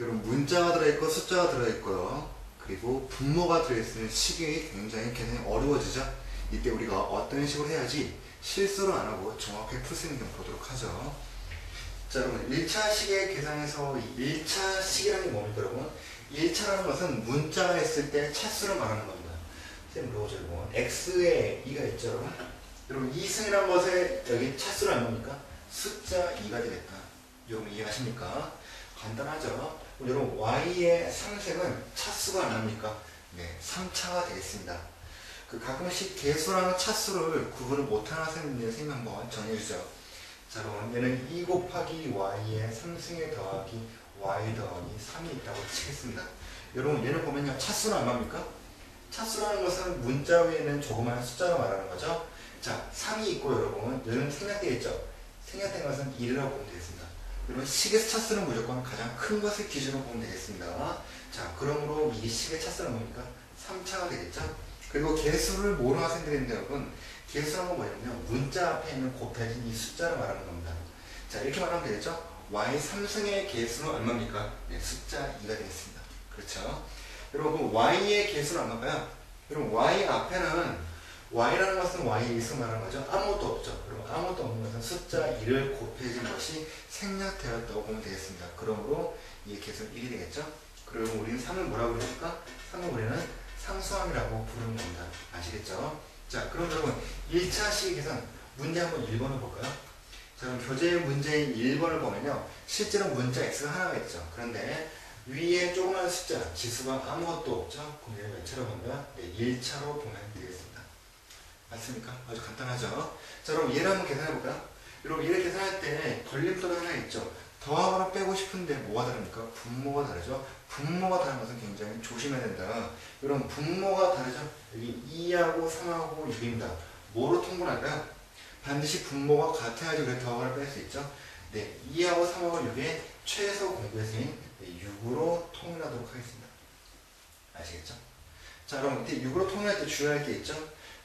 여러분 문자가 들어있고 숫자가 들어있고요. 그리고 분모가 들어있으면 식이 굉장히 계산이 어려워지죠. 이때 우리가 어떤 식으로 해야지 실수를 안 하고 정확하게 풀수 있는 경 보도록 하죠. 자 여러분 1차 식의 계산에서 1차 식이라는 게 뭡니까 여러분? 1차라는 것은 문자가 있을 때 차수를 말하는 겁니다. 쌤 물어보죠 여러분. x에 2가 있죠 여러분? 여러분 2승이라는 것에 여기 차수를 안 뭡니까? 숫자 2가 되겠다. 여러분 이해하십니까? 간단하죠? 그럼 여러분 y의 상색은 차수가 안 납니까? 네, 3차가 되겠습니다. 그 가끔씩 개수랑 차수를 구분을 못하는 선생님들 선생님 한번 정해주죠. 자 여러분 얘는 2 곱하기 y의 3승에 더하기 y 더하기 3이 있다고 치겠습니다. 여러분 얘는 보면요 차수는 얼마입니까? 차수라는 것은 문자 위에는 조그마한 숫자로 말하는 거죠. 자 3이 있고 여러분 얘는 생략되어 있죠. 생략된 것은 1이라고 보면 되겠습니다. 여러분 식의 차수는 무조건 가장 큰 것을 기준으로 보면 되겠습니다. 자 그러므로 이 식의 차수는 뭡니까? 3차가 되겠죠. 그리고 개수를 모르는 학생들이 있는데 여러분 개수란 건 뭐냐면요. 문자 앞에 있는 곱해진 이 숫자를 말하는 겁니다. 자 이렇게 말하면 되겠죠. y 3승의 개수는 얼마입니까? 네, 숫자 2가 되겠습니다. 그렇죠? 여러분 y의 개수는 얼마일까요? 여러분 y 앞에는 y라는 것은 y의 1승 말하는 거죠. 아무것도 없죠. 여러분 아무것도 없는 것은 숫자 2를 곱해진 것이 생략되었다고 보면 되겠습니다. 그러므로 이 개수는 1이 되겠죠. 그리고 우리는 3을 뭐라고 부르니까 3을 우리는 상수함이라고 부르는 겁니다. 아시겠죠? 자, 그럼 여러분 1차 식 계산 문제 한번 1번을 볼까요? 자, 그럼 교재 문제 1번을 보면요. 실제로 문자 x가 하나가 있죠. 그런데 위에 조그만 숫자, 지수가 아무것도 없죠. 그럼 얘를 몇 차로 보면 네, 1차로 보면 되겠습니다. 맞습니까? 아주 간단하죠? 자, 그럼 얘를 한번 계산해 볼까요? 여러분 얘를 계산할 때 걸림돌 하나 있죠. 더하거나 빼고 싶은데 뭐가 다릅니까? 분모가 다르죠? 분모가 다른 것은 굉장히 조심해야 된다. 여러분 분모가 다르죠? 여기 2하고 3하고 6입니다. 뭐로 통분할까요? 반드시 분모가 같아야지 우리가 더하거나 뺄 수 있죠? 네, 2하고 3하고 6의 최소 공배수인 6으로 통일하도록 하겠습니다. 아시겠죠? 자, 그럼 이때 6으로 통일할 때 주의할 게 있죠?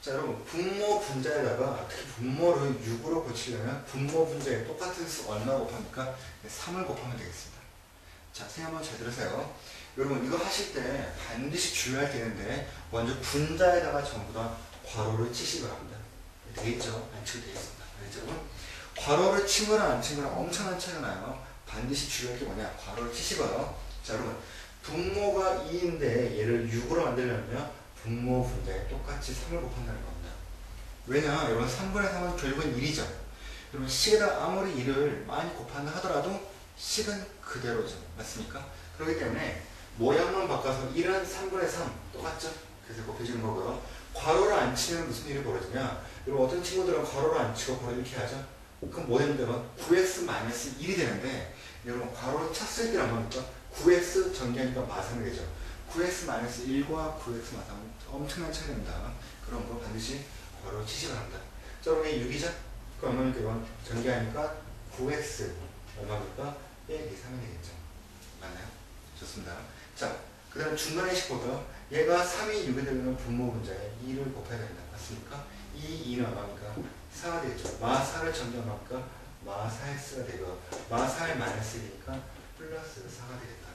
자, 여러분 분모 분자에다가 특히 분모를 6으로 고치려면 분모 분자에 똑같은 수 얼마 곱합니까? 3을 곱하면 되겠습니다. 자, 한번 잘 들으세요. 여러분 이거 하실 때 반드시 주의할 게 있는데 먼저 분자에다가 전부 다 괄호를 치시기 바랍니다. 되겠죠? 안 치고 되겠습니다. 알겠죠? 괄호를 치거나 안 치거나 엄청난 차이가 나요. 반드시 주의할 게 뭐냐? 괄호를 치시고요. 자, 여러분 분모가 2인데 얘를 6으로 만들려면 분모 분자에 똑같이 3을 곱한다는 겁니다. 왜냐? 여러분 3분의 3은 결국은 1이죠. 여러분 식에다 아무리 1을 많이 곱한다 하더라도 식은 그대로죠. 맞습니까? 그렇기 때문에 모양만 바꿔서 1은 3분의 3 똑같죠? 그래서 곱해주는 거고요. 괄호를 안 치면 무슨 일이 벌어지냐? 여러분 어떤 친구들은 괄호를 안 치고 바로 이렇게 하죠? 그럼 뭐 되면 9x-1이 되는데 여러분 괄호를 쳤을 때는 뭡니까? 9x 전개하니까 마상이 되죠. 9x-1과 9x-3은 엄청난 차이입니다. 그런 거 반드시 괄호 치시기 바랍니다. 자, 그럼 이 6이죠? 그러면 이건 전개하니까 9x 얼마입니까? 빼기 3이 되겠죠. 맞나요? 좋습니다. 자, 그 다음 중간에 식보고요. 얘가 3이 6이 되면 분모 분자에 2를 곱해야 된다. 맞습니까? 이 2는 얼마입니까? 4가 되겠죠. 마 4를 전개 얼마입니까? 마 4x가 되고 마 4의 마이너스 1이니까 플러스 4가 되겠다.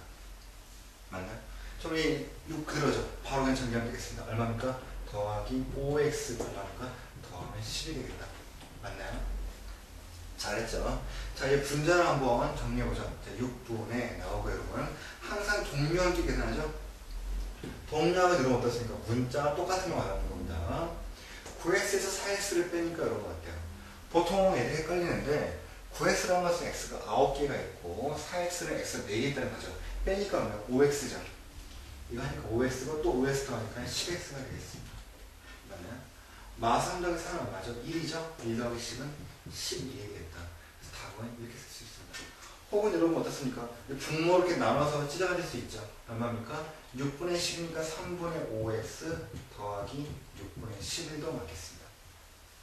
맞나요? 그럼 이6 그대로죠. 바로 그냥 전개하면 되겠습니다. 얼마입니까? 더하기 5x 얼마입니까? 더하면 10이 되겠다. 맞나요? 잘했죠? 자, 이제 분자를 한번 정리해보죠. 자, 6분에 나오고 여러분. 항상 동료함께 계산하죠? 동료함을 넣으면 어떻습니까? 문자가 똑같은 거 말하는 겁니다. 9x에서 4x를 빼니까 여러분 어때요? 보통 애들이 헷갈리는데 9x라는 것은 x가 9개가 있고 4x는 x가 4개 있다는 거죠. 빼니까 얼마야? 5x죠. 이거 하니까 5x고 또 5x 더하니까 10x가 되겠습니다. 맞나요? 마삼덕의 3은 얼마죠? 1이죠? 1 더하기 10은 12이 되겠다. 그래서 답은 이렇게 쓸 수 있습니다. 혹은 여러분 어떻습니까? 분모 이렇게 나눠서 찢어가질 수 있죠. 얼마입니까? 6분의 10이니까 3분의 5x 더하기 6분의 11도 맞겠습니다.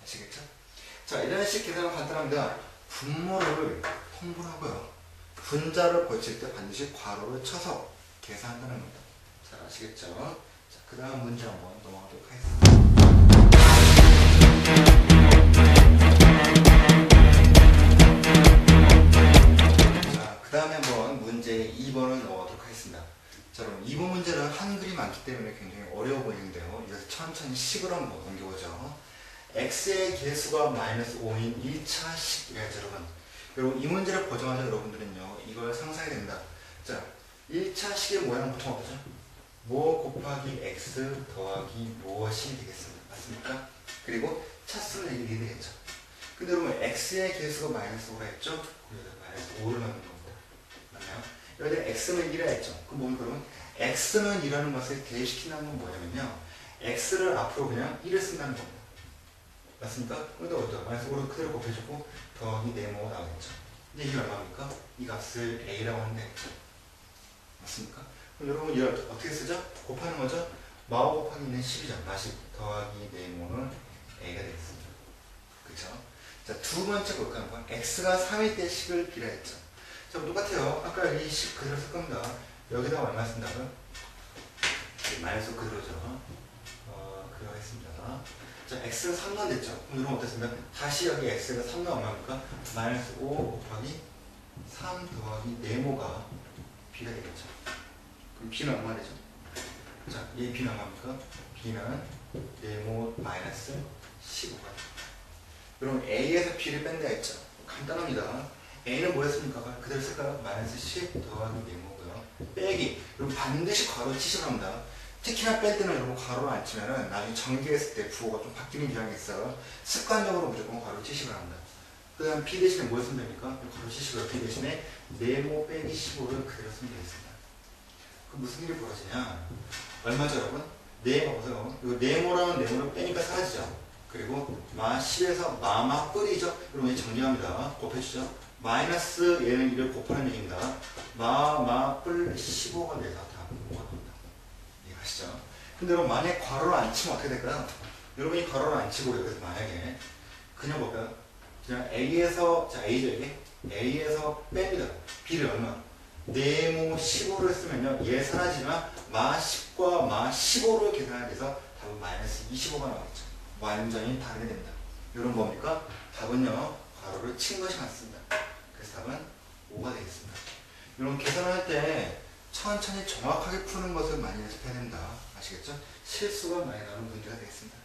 아시겠죠? 자, 이런 식 계산은 간단합니다. 분모를 통분하고요. 분자를 고칠 때 반드시 괄호를 쳐서 계산한다는 겁니다. 잘 아시겠죠? 자, 그 다음 문제 한번 넘어가도록 하겠습니다. 자, 그 다음에 한번 문제 2번을 넘어가도록 하겠습니다. 자, 그럼 2번 문제는 한글이 많기 때문에 굉장히 어려워 보이는데요. 이제 천천히 식으로 한번 옮겨보죠. x의 개수가 마이너스 5인 1차 식, 예, 여러분. 그리고 이 문제를 보정하자 여러분들은요, 이걸 상상해야 됩니다. 자, 1차 식의 모양은 보통 어떠죠? 뭐 곱하기 x 더하기 무엇이 되겠습니다. 맞습니까? 그리고 차수를 얘기 되겠죠. 근데 여러분, x의 개수가 마이너스 5라 했죠? 여기다 마이너스 5를 넣는 겁니다. 맞나요? 여기다 x는 1라 했죠? 그럼 뭡니까, 여러분? x는 2라는 것을 대입시킨다는 건 뭐냐면요. x를 앞으로 그냥 1을 쓴다는 겁니다. 맞습니까? 근데 어떠 마이너스 5를 그대로 곱해주고 더하기 네모가 나오겠죠. 이제 이게 얼마입니까? 이 값을 a라고 되겠죠. 맞습니까? 여러분 이걸 어떻게 쓰죠? 곱하는 거죠? 마오 곱하기 는 10이죠. 마십 더하기 네모는 a가 되겠습니다. 그쵸? 자, 두 번째 볼까 한번. x가 3일 때 식을 비라 했죠. 자, 똑같아요. 아까 이식 그대로 쓸 겁니다. 여기다 얼마 쓴다고요? 마이너스 그대로죠. 어, 그거 했습니다. 자, x가 3만 됐죠. 그럼 여러분 어떻습니까? 다시 여기 x가 3만 얼마입니까? 마이너스 5 곱하기 3 더하기 네모가 b가 되겠죠. B는 얼마 되죠? 자, 얘 b는 얼마입니까? b는 네모 마이너스 15가 여러분 a에서 b를 뺀다 했죠. 간단합니다. a는 뭐였습니까? 그대로 쓸까요? 마이너스 10 더하기 네모고요. 빼기. 여러분 반드시 괄호 치시면 합니다. 특히나 뺄 때는 여러분 괄호를 안 치면은 나중에 전개했을 때 부호가 좀 바뀌는 경향이 있어요. 습관적으로 무조건 괄호 치시면 합니다. 그 다음 p 대신에 뭘 쓰면 됩니까? 괄호 치시고요. p 대신에 네모 빼기 15를 그대로 쓰면 되겠습니다. 그 무슨 일이 벌어지냐? 얼마죠 여러분? 네모 보세요. 이거 네모라는 네모를 빼니까 사라지죠. 그리고 마 10에서 마마 뿔이죠. 여러분 정리합니다. 곱해주죠. 마이너스 얘는 이를 곱하는 얘기입니다. 마 마 뿔 15가 돼서 다 뭐가 나옵니다. 이해가시죠? 근데 여러분 만약에 괄호를 안 치면 어떻게 될까요? 여러분이 괄호를 안 치고 여기서 만약에 그냥 볼까요? 그냥 A에서 자 A죠 이게 A에서 뺍니다. B를 얼마? 네모 15를 쓰면요 얘 사라지면 마 10과 마 15를 계산하게 돼서 답은 마이너스 25가 나오겠죠. 완전히 다르게 됩니다. 이런 뭡니까? 답은요 괄호를 친 것이 맞습니다. 그래서 답은 5가 되겠습니다. 이런 계산할 때 천천히 정확하게 푸는 것을 많이 연습해야 된다. 아시겠죠? 실수가 많이 나는 문제가 되겠습니다.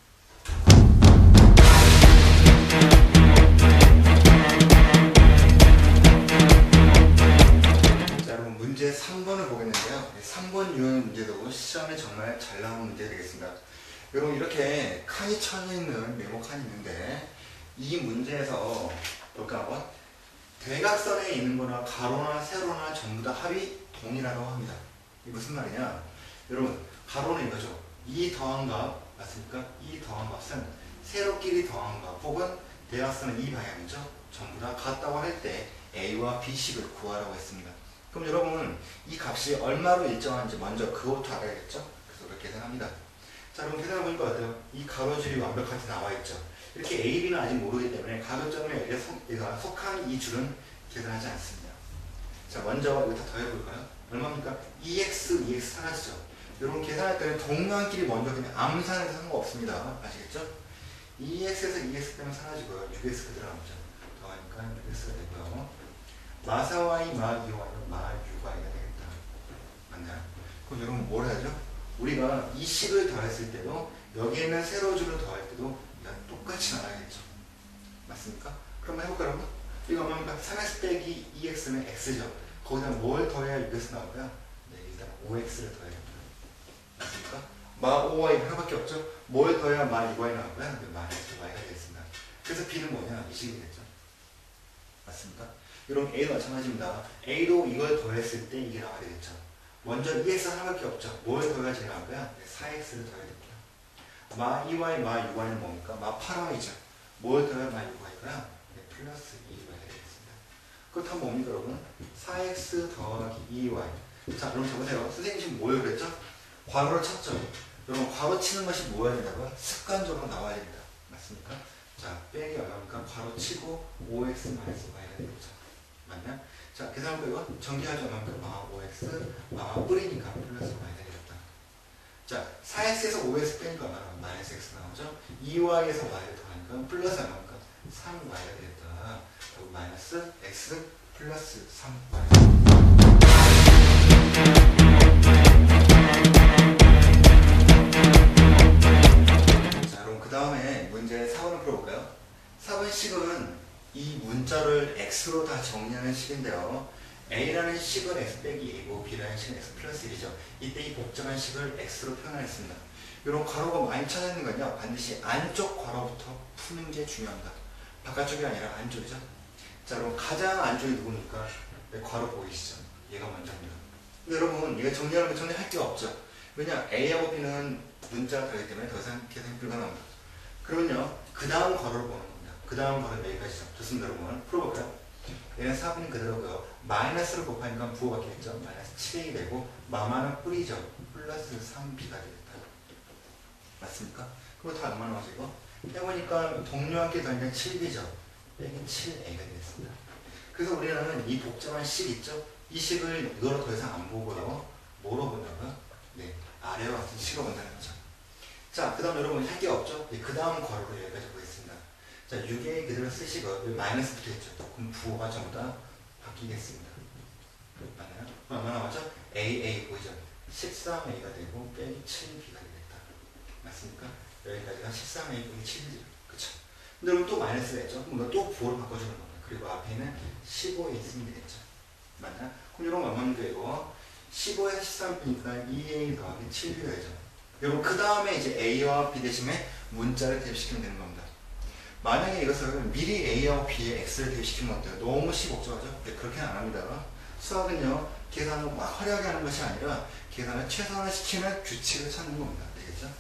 3번을 보겠는데요. 3번 유형 문제도 시험에 정말 잘 나오는 문제 되겠습니다. 여러분 이렇게 칸이 쳐져 있는 네모 칸이 있는데 이 문제에서 볼까 한번 대각선에 있는 거나 가로나 세로나 전부 다 합이 동일하다고 합니다. 이게 무슨 말이냐? 여러분 가로는 이거죠. 이 더한 값 맞습니까? 이 더한 값은 세로끼리 더한 값 혹은 대각선은 이 방향이죠. 전부 다 같다고 할 때 A와 B식을 구하라고 했습니다. 그럼 여러분 이 값이 얼마로 일정한지 먼저 그것부터 알아야겠죠? 그래서 그렇게 계산합니다. 자 그럼 계산해보니까 어때요? 이 가로줄이 완벽하게 나와있죠. 이렇게 A, B는 아직 모르기 때문에 가로점에 얘가 속한 이 줄은 계산하지 않습니다. 자 먼저 이거 다 더해볼까요? 얼마입니까? EX, EX 사라지죠. 여러분 계산할 때는 동량끼리 먼저 그냥 암산해서 상관없습니다. 아시겠죠? EX에서 EX 빼면 사라지고요. 6X 그대로 남죠. 더하니까 6X가 되고요. 마사와이 마이와는 마유가이가 되겠다. 맞나요? 그럼 여러분 뭘 해야죠? 우리가 이 식을 더했을 때도 여기에 있는 세로 줄을 더할 때도 똑같이 나와야겠죠. 맞습니까? 그럼 해볼까요, 여러분? 이거 얼마입니까? 3x 빼기 2x는 x죠. 거기다 뭘 더해야 6x 나올까요? 네, 일단 5x를 더해야겠다. 맞습니까? 마 5y 하나밖에 없죠? 뭘 더해야 마 2y 나올까요? 네, 마이너스 y가 되겠습니다. 그래서 b는 뭐냐? 이 식이 되겠죠. 맞습니까? 여러분 a도 마찬가지입니다. a도 이걸 더했을 때 이게 나와야 되겠죠. 먼저 2x 하나밖에 없죠. 뭘 더해야 제일 나올까요? 네, 4x를 더해야 됩니다. 마 2y, 마 6y는 뭡니까? 마 8y죠. 뭘 더해야 마 6y고요? 네, 플러스 2y가 되겠습니다. 그렇다면 뭡니까 여러분? 4x 더하기 2y. 자 그럼 저보세요. 선생님 지금 뭐예요 그랬죠? 괄호를 쳤죠. 여러분 괄호 치는 것이 뭐야 된다고요? 습관적으로 나와야 됩니다. 맞습니까? 자 빼기 얼마입니까? 괄호 치고 5x 마이너스 y가 되겠죠. 맞나? 자 계산할. 전개하지 얼마입니까? 마 5x 마 뿌리니까 플러스 y가 되겠다. 자 4x에서 5x 빼니까 마이너스 x 나오죠? 2y에서 y를 더하니까 플러스 얼마입니까? 3y가 되겠다. 그리고 마이너스 x 플러스 3y 이 문자를 x로 다 정리하는 식인데요. a라는 식은 x 빼기 a고 b라는 식은 x 플러스 1이죠. 이때 이 복잡한 식을 x로 표현했습니다. 이런 괄호가 많이 찾아있는 건요. 반드시 안쪽 괄호부터 푸는 게 중요합니다. 바깥쪽이 아니라 안쪽이죠. 자, 그럼 가장 안쪽이 누굽니까? 네, 괄호 보이시죠? 얘가 먼저입니다. 근데 여러분, 이거 정리하는 거 정리할 게 없죠. 왜냐? A하고 B는 문자가 다르기 때문에 더 이상 계산이 불가능합니다. 그러면요, 그 다음 괄호를 보는 겁니다. 그 다음 괄호는 여기까지죠. 좋습니다, 여러분. 풀어볼까요? 얘는 4분이 그대로고요. 마이너스를 곱하니까 부호가 되겠죠. 마이너스 7이 되고, 마마는 뿌리죠. 플러스 3B가 되겠다. 맞습니까? 그거 다 얼마 나오죠, 이거? 해보니까 동료 함께 더하니까 7B죠. 빼기 7A가 되겠습니다. 그래서 우리는 이 복잡한 식 있죠? 이 식을 이거로 더 이상 안 보고요. 뭐로 본다고요? 네, 아래와 같은 식을 본다는 거죠. 자, 그 다음 여러분 할 게 없죠? 네, 그 다음 괄호로 여기까지 보겠습니다. 자, 6A 그대로 쓰시고 여기 마이너스 붙어있죠? 그럼 부호가 전부 다 바뀌겠습니다. 맞나요? 얼마 나왔죠? AA 보이죠? 13A가 되고 빼기 7B가 되겠다. 맞습니까? 여기까지가 13A 빼기 7B죠. 그쵸? 근데 여러분 또 마이너스 됐죠? 그럼 또 부호를 바꿔주는 겁니다. 그리고 앞에는 15에 있으면 되겠죠? 맞나요? 그럼 이런 거 얼마나 되고 15에서 13B니까 2A 더하기 7B가 되죠. 여러분 그 다음에 이제 A와 B 대신에 문자를 대입시키면 되는 겁니다. 만약에 이것을 미리 A와 B의 X를 대입시키면 어때요? 너무 시복잡하죠? 네, 그렇게는 안 합니다. 수학은요, 계산을 막 화려하게 하는 것이 아니라 계산을 최선을 시키는 규칙을 찾는 겁니다. 되겠죠?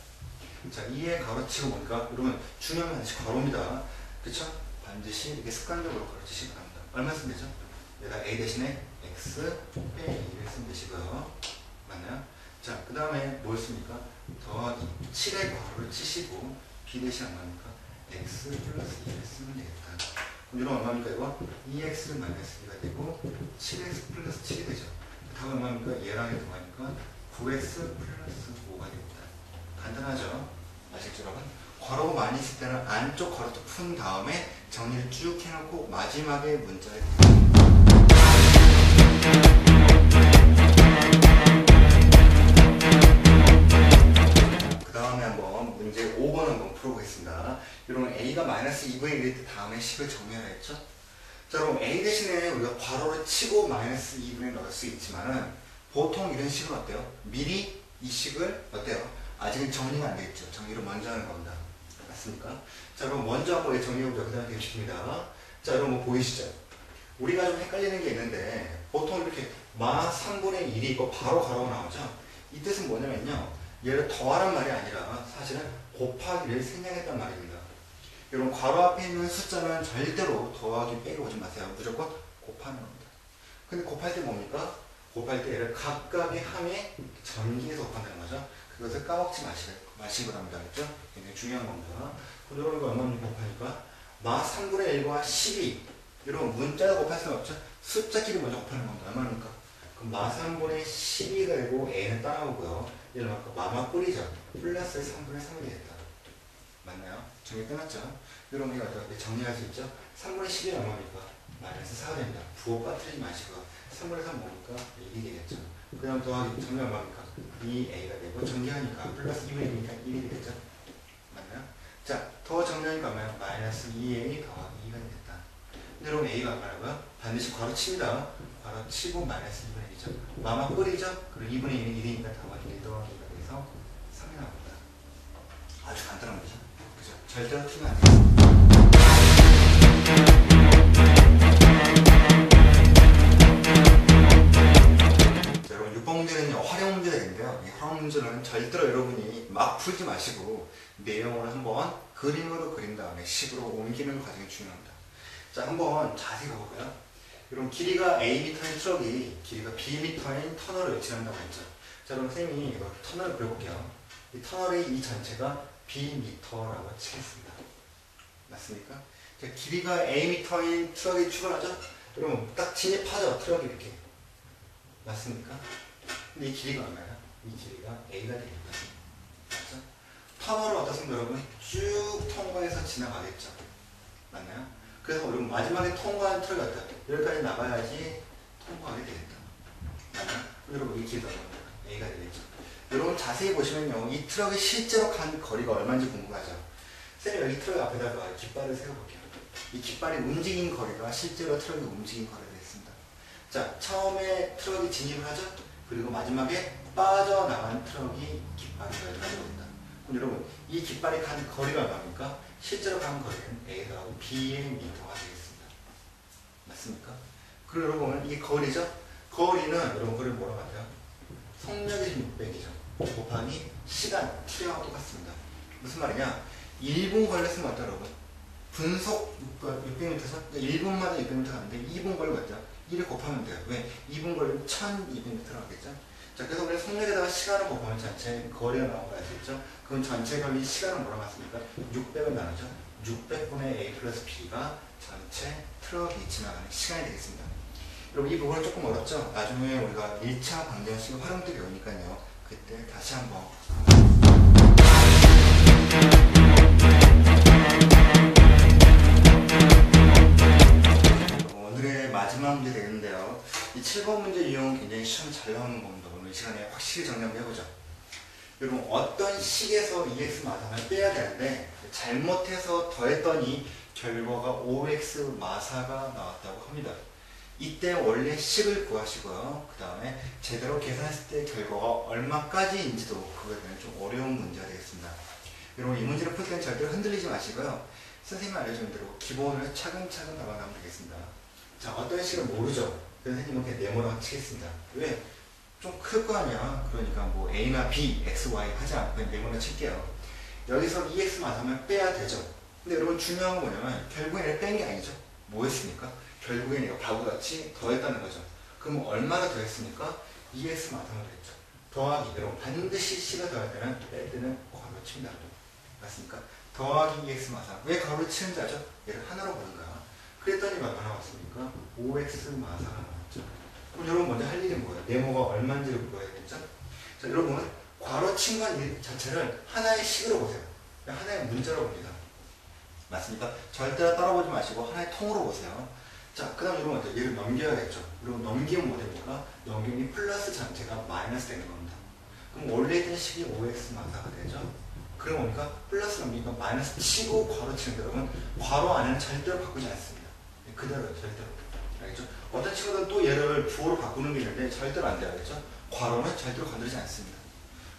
자, 2의 가로치고 보니까 여러분 중요한 건 반드시 가로입니다. 그쵸? 반드시 이렇게 습관적으로 가로치시기 바랍니다. 얼마 쓰면 되죠? 여기다 A 대신에 X 빼기 2를 쓰면 되시고요. 맞나요? 자, 그 다음에 뭘 씁니까? 더하기 7의 괄호를 치시고 B 대신 얼마입니까? X 플러스 2를 쓰면 되겠다. 그럼 이런 얼마입니까? 이거 2X 마이너스 2가 되고 7X 플러스 7이 되죠. 답은 얼마입니까? 얘랑 얘 더하니까 9X 플러스 5가 됩니다. 간단하죠? 아시죠 여러분? 괄호 많이 쓸 때는 안쪽 괄호도 푼 다음에 정리를 쭉 해놓고 마지막에 문자를 한번 풀어보겠습니다. 여러분 A가 마이너스 2분의 1일 때 다음에 식을 정리하라 했죠? 자 그럼 A 대신에 우리가 괄호를 치고 마이너스 2분의 1 넣을 수 있지만은 보통 이런 식은 어때요? 미리 이 식을 어때요? 아직은 정리가 안 되겠죠. 정리를 먼저 하는 겁니다. 맞습니까? 자 그럼 먼저 한번 정리해보자. 그 다음에 대입시킵니다. 자 여러분 뭐 보이시죠? 우리가 좀 헷갈리는 게 있는데 보통 이렇게 마 3분의 1이 이거 바로 가로 나오죠? 이 뜻은 뭐냐면요. 얘를 더하란 말이 아니라 사실은 곱하기를 생략했단 말입니다. 여러분 괄호 앞에 있는 숫자는 절대로 더하기 빼기 오지 마세요. 무조건 곱하는 겁니다. 근데 곱할 때 뭡니까? 곱할 때 얘를 각각의 함에 전기해서 곱한다는 거죠. 그것을 까먹지 마시, 마시기 바랍니다. 그죠? 굉장히 중요한 겁니다. 이거 얼마나 곱하니까? 마 3분의 1과 12 여러분 문자로 곱할 수는 없죠? 숫자끼리 먼저 곱하는 겁니다. 얼마입니까? 그럼 마 3분의 12가 되고 a는 따라오고요. 얘는 아까 마마 뿌리죠. 플러스 3분의 3이 되겠다. 맞나요? 정리 끝났죠? 여러분 이거 어떻게 정리할 수 있죠? 3분의 12는 얼마입니까? 마이너스 4가 됩니다. 부호 빠뜨리지 마시고 3분의 3 뭡니까? 1이 되겠죠. 그 다음 더하기 정리 얼마입니까? 2a가 되고 정리하니까 플러스 2분의 1이니까 1이 되겠죠? 맞나요? 자, 더 정리하니까? 마이너스 2a 더하기 2가 되겠다. 여러분 a가 얼마라고요? 반드시 괄호 칩니다. 괄호 치고 마이너스 2분의 1이죠. 마마 뿌리죠? 그리고 2분의 1은 1이니까 답은 1 더하기 2가 돼서 3이 나옵니다. 아주 간단한 거죠. 그죠? 절대로 틀면 안 돼요. 자, 여러분 6번 문제는요 활용 문제 되겠는데요. 이 활용 문제는 절대로 여러분이 막 풀지 마시고 내용을 한번 그림으로 그린 다음에 식으로 옮기는 과정이 중요합니다. 자 한번 자세히 가볼까요? 여러분 길이가 A미터인 트럭이 길이가 B미터인 터널을 지난다고 했죠. 자 그럼 쌤이 이거 터널을 그려볼게요. 이 터널의 이 전체가 B미터라고 치겠습니다. 맞습니까? 자, 길이가 A미터인 트럭이 출발하죠? 여러분 딱 진입하죠 트럭이 이렇게. 맞습니까? 근데 이 길이가 얼마야? 이 길이가 A가 되니까. 맞죠? 터널을 어떻습니까, 여러분? 쭉 통과해서 지나가겠죠. 맞나요? 그래서 우리 마지막에 통과한 트럭이 어때요? 여기까지 나가야지 통과하게 되겠다. 여러분 이 길이가 얼마입니까? A가 되겠죠. 여러분 자세히 보시면요. 이 트럭이 실제로 간 거리가 얼마인지 궁금하죠? 쌤이 여기 트럭 앞에다가 깃발을 세워볼게요. 이 깃발이 움직인 거리가 실제로 트럭이 움직인 거리가 되겠습니다. 자, 처음에 트럭이 진입을 하죠. 그리고 마지막에 빠져나간 트럭이 깃발이 가져옵니다. 여러분, 이 깃발이 간 거리가 얼마입니까? 실제로 간 거리는 A 더하고 B의 미터가 되겠습니다. 맞습니까? 그리고 여러분, 이 거리죠? 거리는 여러분, 거리 뭐라고 하죠? 속력이 600이죠. 곱하기 시간, T량하고 똑같습니다. 무슨 말이냐? 1분 걸렸으면 어떠 여러분? 분속 600m에서 1분마다 600m 가는데 2분 걸리면 어때요? 1을 곱하면 돼요. 왜? 2분 걸리면 1200m 나오겠죠? 자, 그래서 우리 속력에다가 시간을 곱하면 전체 거리가 나온 거 아시겠죠? 그럼 전체 걸린 시간은 뭐라고 했습니까? 600을 나누죠? 600분의 A 플러스 B가 전체 트럭이 지나가는 시간이 되겠습니다. 여러분 이 부분은 조금 어렵죠? 나중에 우리가 1차 방정식을 활용들이 오니까요. 그때 다시 한번 오늘의 마지막 문제 되겠는데요. 이 7번 문제 유형은 굉장히 시험 잘 나오는 겁니다. 이 시간에 확실히 정리를 해보죠. 여러분 어떤 식에서 EX 마상을 빼야 되는데 잘못해서 더했더니 결과가 OX 마사가 나왔다고 합니다. 이때 원래 식을 구하시고요. 그 다음에 제대로 계산했을 때 결과가 얼마까지인지도 그거에 대한 좀 어려운 문제가 되겠습니다. 여러분 이 문제를 풀 때는 절대 흔들리지 마시고요. 선생님이 알려준 대로 기본을 차근차근 나가면 되겠습니다. 자 어떤 식을 모르죠. 그래서 선생님은 그냥 네모로 치겠습니다. 왜? 좀 클거 아니야. 그러니까 뭐 A나 B, X, Y 하지 않고 네모로 칠게요. 여기서 EX 마사면 빼야 되죠. 근데 여러분 중요한 건 뭐냐면 얘를 뺀게 아니죠. 뭐 했습니까? 결국엔 얘가 바보같이 더했다는 거죠. 그럼 얼마나 더했습니까? EX 마상을 했죠. 더하기 여러분 반드시 C가 더할 때는 뺄 때는 괄호 칩니다. 맞습니까? 더하기 EX 마상 왜 괄호 치는지 알죠? 얘를 하나로 보는 거야. 그랬더니 얼마 나왔습니까? OX 마사가. 그럼 여러분 먼저 할 일이 뭐예요? 네모가 얼마인지를 물어야겠죠? 자, 여러분 괄호 친건 자체를 하나의 식으로 보세요. 하나의 문자로 봅니다. 맞습니까? 절대로 따라보지 마시고 하나의 통으로 보세요. 자, 그 다음 여러분 어때요? 얘를 넘겨야겠죠? 여러분 넘기면 뭐 됩니까? 넘기면 이 플러스 전체가 마이너스 되는 겁니다. 그럼 원래 있던 식이 OX 마사가 되죠? 그럼 뭡니까? 플러스 넘기니까 마이너스 치고 괄호 치는데 여러분 괄호 안에는 절대로 바꾸지 않습니다. 그대로요, 절대로. 알겠죠? 어떤 친구들은 또 얘를 부호로 바꾸는 게 있는데 절대로 안 돼요, 알겠죠? 괄호는 절대로 건드리지 않습니다.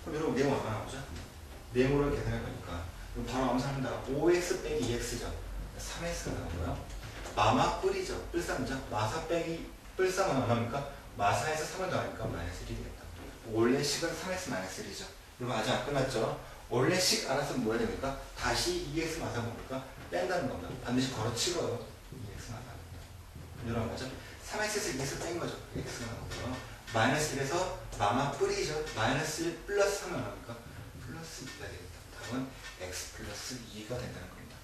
그럼 여러분 네모 얼마 나오죠? 네모를 계산해 보니까 그럼 바로 암산합니다. 5x 빼기 2x죠. 3x가 나오고요. 마마 뿔이죠. 뿔삼죠. 마사 빼기 뿔삼은 얼마입니까? 마사에서 3을 더하니까 마이너스 1이 되겠다. 원래 식은 3x 마이너스 1이죠. 그리고 아직 안 끝났죠. 원래 식 알아서 뭐 해야 됩니까? 다시 2x 마사 뭡니까? 뺀다는 겁니다. 반드시 걸어치고요. 2x 마사입니다. 이런 거죠. 3x에서 2x 뺀 거죠. x가 나오고요. 마이너스 1에서 마마 뿔이죠. 마이너스 1 플러스 3은 얼마입니까? 플러스 2가 되겠다. 답은 x 플러스 2가 된다는 겁니다.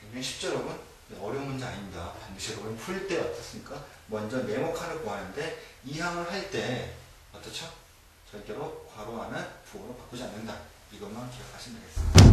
굉장히 쉽죠, 여러분? 네, 어려운 문제 아닙니다. 반드시 여러분 풀 때 어떻습니까? 먼저 네모 칸을 구하는데 이 항을 할 때 어떻죠? 절대로 괄호 안은 부호로 바꾸지 않는다. 이것만 기억하시면 되겠습니다.